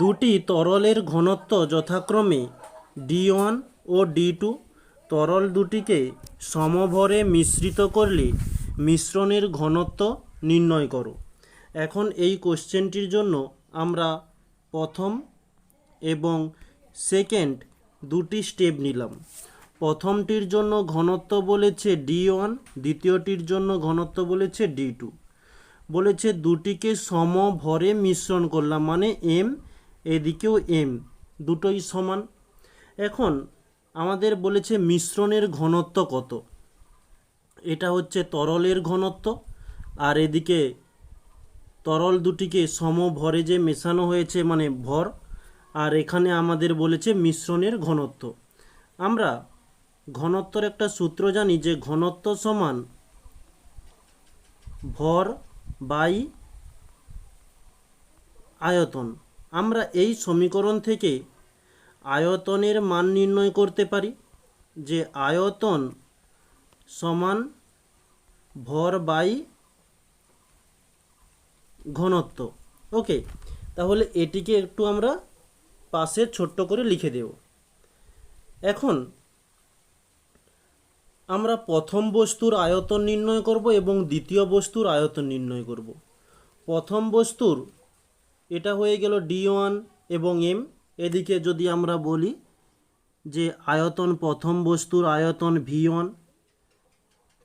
দুটি তরলের ঘনত্ব যথাক্রমে ডি ওয়ান ও ডি টু। তরল দুটিকে সমভরে মিশ্রিত করলে মিশ্রণের ঘনত্ব নির্ণয় করো। এখন এই কোশ্চেনটির জন্য আমরা প্রথম এবং সেকেন্ড দুটি স্টেপ নিলাম। প্রথমটির জন্য ঘনত্ব বলেছে ডি ওয়ান, দ্বিতীয়টির জন্য ঘনত্ব বলেছে ডি টু। বলেছে দুটিকে সমভরে মিশ্রণ করলাম মানে এম এদিকেও এম, দুটোই সমান। এখন আমাদের বলেছে মিশ্রণের ঘনত্ব কত? এটা হচ্ছে তরলের ঘনত্ব, আর এদিকে তরল দুটিকে সম ভরে যে মেশানো হয়েছে মানে ভর, আর এখানে আমাদের বলেছে মিশ্রণের ঘনত্ব। আমরা ঘনত্বর একটা সূত্র জানি যে ঘনত্ব সমান ভর বাই আয়তন। আমরা এই সমীকরণ থেকে আয়তনের মান নির্ণয় করতে পারি, যে আয়তন সমান ভর বাই ঘনত্ব। ওকে, তাহলে এটিকে একটু আমরা পাশে ছোট্ট করে লিখে দেব। এখন আমরা প্রথম বস্তুর আয়তন নির্ণয় করব এবং দ্বিতীয় বস্তুর আয়তন নির্ণয় করব। প্রথম বস্তুর এটা হয়ে গেল ডি ওয়ান এবং এম এদিকে যদি আমরা বলি যে আয়তন প্রথম বস্তুর আয়তন ভি ওয়ান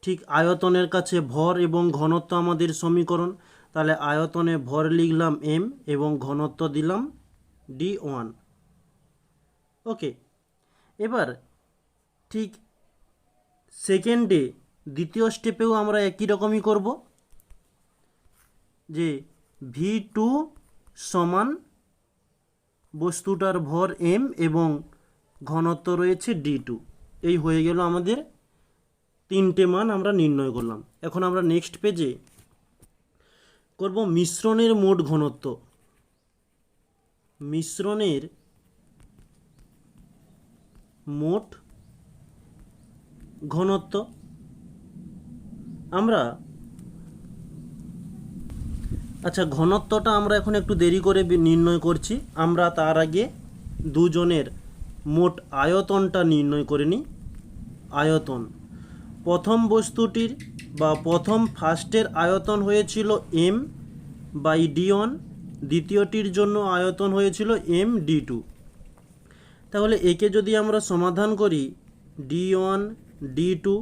ঠিক আয়তনের কাছে ভর এবং ঘনত্ব আমাদের সমীকরণ। তাহলে আয়তনে ভর লিখলাম এম এবং ঘনত্ব দিলাম ডি ওয়ান ওকে, এবার ঠিক সেকেন্ডে দ্বিতীয় স্টেপেও আমরা একই রকমই করব। যে ভি টু সমান বস্তুটার ভর এম এবং ঘনত্ব রয়েছে ডি টু এই হয়ে গেল আমাদের তিনটে মান আমরা নির্ণয় করলাম। এখন আমরা নেক্সট পেজে করব মিশ্রণের মোট ঘনত্ব। মিশ্রণের মোট ঘনত্ব। আমরা আচ্ছা ঘনত্বটা আমরা এখন একটু দেরি করে নির্ণয় করছি। আমরা তার আগে দুজনের মোট আয়তনটা নির্ণয় করে নিই। আয়তন। প্রথম বস্তুটির বা প্রথম ফার্স্টের আয়তন হয়েছিল এম বাই ডি ওয়ান দ্বিতীয়টির জন্য আয়তন হয়েছিল এম ডি টু তাহলে একে যদি আমরা সমাধান করি D one D two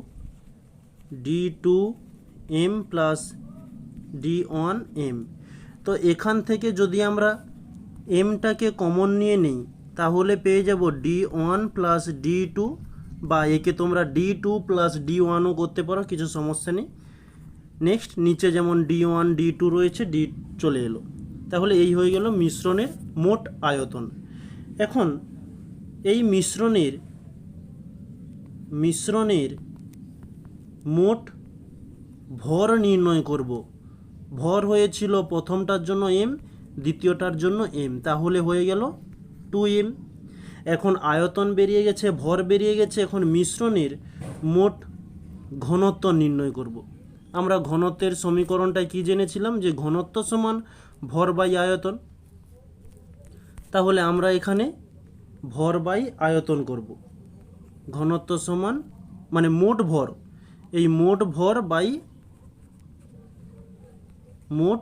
D two M plus D one M তো এখান থেকে যদি আমরা এমটাকে কমন নিয়ে নিই, তাহলে পেয়ে যাব D one plus D two বা একে তোমরা ডি টু প্লাস ডি ওয়ানও করতে পারো, কিছু সমস্যা নেই। নেক্সট নিচে যেমন ডি ওয়ান ডি টু রয়েছে ডি চলে এলো। তাহলে এই হয়ে গেল মিশ্রণের মোট আয়তন। এখন এই মিশ্রণের মিশ্রণের মোট ভর নির্ণয় করব। ভর হয়েছিল প্রথমটার জন্য এম দ্বিতীয়টার জন্য এম তাহলে হয়ে গেল টু এম এখন আয়তন বেরিয়ে গেছে, ভর বেরিয়ে গেছে, এখন মিশ্রণের মোট ঘনত্ব নির্ণয় করব। আমরা ঘনত্বের সমীকরণটা কি জেনেছিলাম? যে ঘনত্ব সমান ভর বাই আয়তন। তাহলে আমরা এখানে ভর বাই আয়তন করব। ঘনত্ব সমান মানে মোট ভর। এই মোট ভর বাই মোট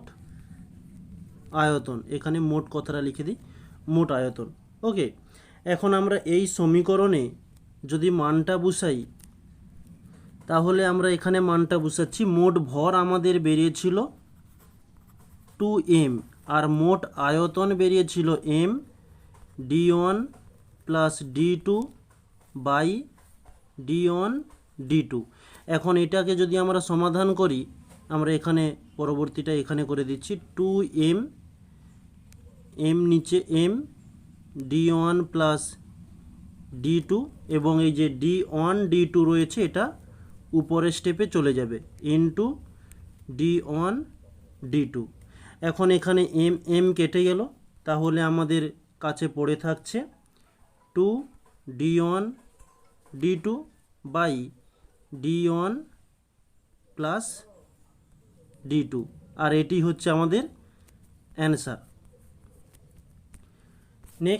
আয়তন, এখানে মোট কথাটা লিখে দিই, মোট আয়তন। ওকে, এখন আমরা এই সমীকরণে যদি মানটা বসাই তাহলে আমরা এখানে মানটা বসাচ্ছি মোট ভর আমাদের বেরিয়েছিল টু এম আর মোট আয়তন বেরিয়েছিল M D one plus D two by D one D two এখন এটাকে যদি আমরা সমাধান করি আমরা এখানে পরবর্তীটা এখানে করে দিচ্ছি টু এম এম নিচে M D one plus D two এবং এই যে ডি ওয়ান ডি টু রয়েছে, এটা উপরের স্টেপে চলে যাবে। Into D one D two এখন এখানে এম এম কেটে গেল। তাহলে আমাদের কাছে পড়ে থাকছে two D one D two by D one plus D two আর এটি হচ্ছে আমাদের অ্যান্সার নেক্সট